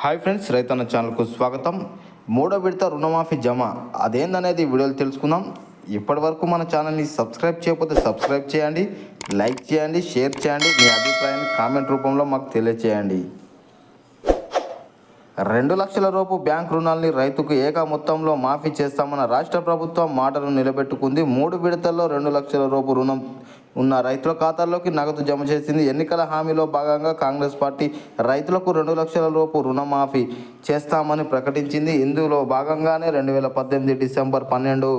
Hi friends రైతన్న ఛానల్కు స్వాగతం. మూడో విడత రుణమాఫీ జమ. అదేందనేది ఈ వీడియోలో తెలుసుకుందాం. ఇప్పటి వరకు మన ఛానల్ని సబ్స్క్రైబ్ చేయకపోతే సబ్స్క్రైబ్ చేయండి లైక్ చేయండి షేర్ చేయండి మీ అభిప్రాయాన్ని కామెంట్ రూపంలో మాకు తెలియచేయండి. రెండు లక్షల రూపు బ్యాంక్ రుణాల్ని రైతుకు ఏక మొత్తంలో మాఫీ చేస్తామన్న రాష్ట్ర ప్రభుత్వం మాటను నిలబెట్టుకుంది. మూడు విడతల్లో రెండు లక్షల రూపు రుణం ఉన్న రైతుల ఖాతాల్లోకి నగదు జమ చేసింది. ఎన్నికల హామీలో భాగంగా కాంగ్రెస్ పార్టీ రైతులకు రెండు లక్షల రూపు రుణమాఫీ చేస్తామని ప్రకటించింది. ఇందులో భాగంగానే రెండు వేల పద్దెనిమిది డిసెంబర్ పన్నెండు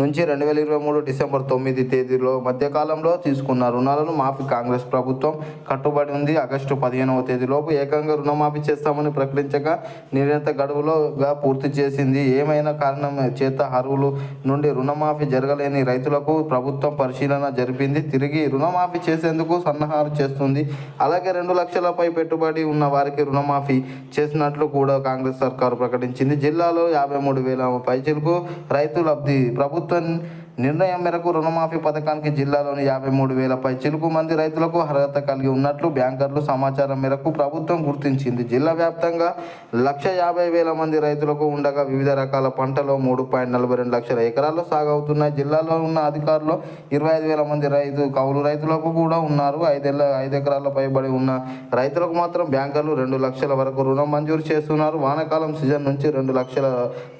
నుంచి రెండు వేల ఇరవై మూడు డిసెంబర్ తొమ్మిది తేదీలో మధ్యకాలంలో తీసుకున్న రుణాలను మాఫీ కాంగ్రెస్ ప్రభుత్వం కట్టుబడి ఉంది. ఆగస్టు పదిహేనవ తేదీలోపు ఏకంగా రుణమాఫీ చేస్తామని ప్రకటించగా నిర్ణీత గడువులోగా పూర్తి చేసింది. ఏమైనా కారణం చేత అరువులు నుండి రుణమాఫీ జరగలేని రైతులకు ప్రభుత్వం పరిశీలన జరిపింది. తిరిగి రుణమాఫీ చేసేందుకు సన్నాహాలు చేస్తుంది. అలాగే రెండు లక్షలపై పెట్టుబడి ఉన్న వారికి రుణమాఫీ చేసినట్లు కూడా కాంగ్రెస్ సర్కారు ప్రకటించింది. జిల్లాలో యాభై మూడు వేల పైచలకు రైతు లబ్ధి ప్రభుత్వం నిర్ణయం మేరకు రుణమాఫీ పథకానికి జిల్లాలోని యాభై మూడు వేలపై చిలుకు మంది రైతులకు అర్హత కలిగి ఉన్నట్లు బ్యాంకర్లు సమాచారం మేరకు ప్రభుత్వం గుర్తించింది. జిల్లా వ్యాప్తంగా లక్ష యాభై వేల మంది రైతులకు ఉండగా వివిధ రకాల పంటలో మూడు పాయింట్ నలభై రెండు లక్షల ఎకరాల్లో సాగవుతున్నాయి. జిల్లాలో ఉన్న అధికారులు ఇరవై ఐదు వేల మంది రైతు కౌలు రైతులకు కూడా ఉన్నారు. ఐదేళ్ళ ఐదు ఎకరాల పైబడి ఉన్న రైతులకు మాత్రం బ్యాంకర్లు రెండు లక్షల వరకు రుణం మంజూరు చేస్తున్నారు. వానాకాలం సీజన్ నుంచి రెండు లక్షల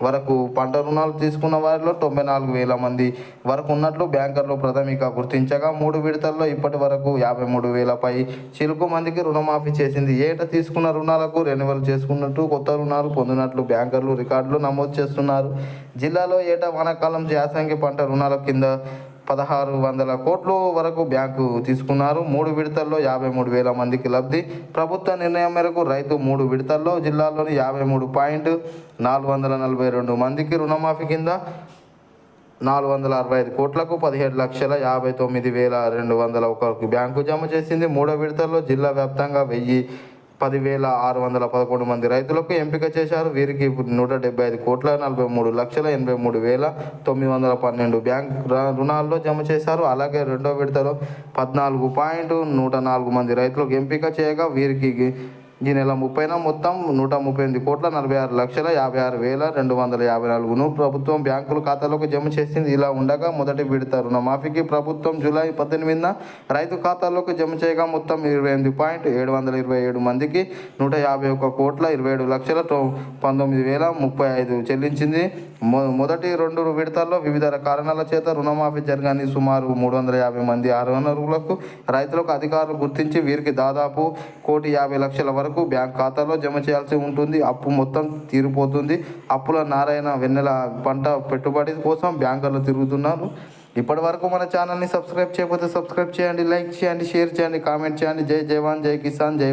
వరకు పంట రుణాలు తీసుకున్న వారిలో తొంభై నాలుగు వేల మంది వరకు ఉన్నట్లు బ్యాంకర్లు ప్రాథమిక గుర్తించగా మూడు విడతల్లో ఇప్పటి వరకు యాభై మూడు వేలపై చిలుకు మందికి రుణమాఫీ చేసింది. ఏటా తీసుకున్న రుణాలకు రెన్యువల్ చేసుకున్నట్టు కొత్త రుణాలు పొందినట్లు బ్యాంకర్లు రికార్డులు నమోదు చేస్తున్నారు. జిల్లాలో ఏటా వానాకాలం యాసంగి పంట రుణాల కింద పదహారు వందల కోట్ల వరకు బ్యాంకు తీసుకున్నారు. మూడు విడతల్లో యాభై మూడు వేల మందికి లబ్ధి. ప్రభుత్వ నిర్ణయం మేరకు రైతు మూడు విడతల్లో జిల్లాలోని యాభై మూడు పాయింట్ నాలుగు వందల నలభై రెండు మందికి రుణమాఫీ కింద నాలుగు వందల అరవై ఐదు కోట్లకు పదిహేడు లక్షల యాభై తొమ్మిది వేల రెండు వందల ఒకరికి బ్యాంకు జమ చేసింది. మూడో విడతల్లో జిల్లా వ్యాప్తంగా వెయ్యి పదివేల ఆరు వందల పదకొండు మంది రైతులకు ఎంపిక చేశారు. వీరికి నూట డెబ్బై ఐదు కోట్ల నలభై మూడు లక్షల ఎనభై మూడు వేల తొమ్మిది వందల పన్నెండు బ్యాంక్ రుణాల్లో జమ చేశారు. అలాగే రెండో విడతలో పద్నాలుగు పాయింట్ నూట నాలుగు మంది రైతులకు ఎంపిక చేయగా వీరికి ఈ నెల ముప్పైన మొత్తం నూట ముప్పై ఎనిమిది కోట్ల నలభై ఆరు లక్షల యాభై ఆరు వేల రెండు వందల యాభై నాలుగును ప్రభుత్వం బ్యాంకుల ఖాతాలోకి జమ చేసింది. ఇలా ఉండగా మొదటి విడత రుణమాఫీకి ప్రభుత్వం జూలై పద్దెనిమిదిన రైతు ఖాతాలోకి జమ చేయగా మొత్తం ఇరవై ఎనిమిది పాయింట్ ఏడు వందల ఇరవై ఏడు మందికి నూట యాభై ఒక్క కోట్ల ఇరవై ఏడు లక్షల పంతొమ్మిది వేల ముప్పై ఐదు చెల్లించింది. మొ మొదటి రెండు విడతల్లో వివిధ కారణాల చేత రుణమాఫీ జరగని సుమారు మూడు వందల యాభై మంది అర్హులకు రైతులకు అధికారులు గుర్తించి వీరికి దాదాపు కోటి యాభై లక్షల వరకు బ్యాంక్ ఖాతాలో జమ చేయాల్సి ఉంటుంది. అప్పు మొత్తం తీరిపోతుంది. అప్పుల నారాయణ వెన్నెల పంట పెట్టుబడి కోసం బ్యాంకర్లు తిరుగుతున్నారు. ఇప్పటి వరకు మన ఛానల్ని సబ్స్క్రైబ్ చేయకపోతే సబ్స్క్రైబ్ చేయండి లైక్ చేయండి షేర్ చేయండి కామెంట్ చేయండి. జై జవాన్ జై కిసాన్ జై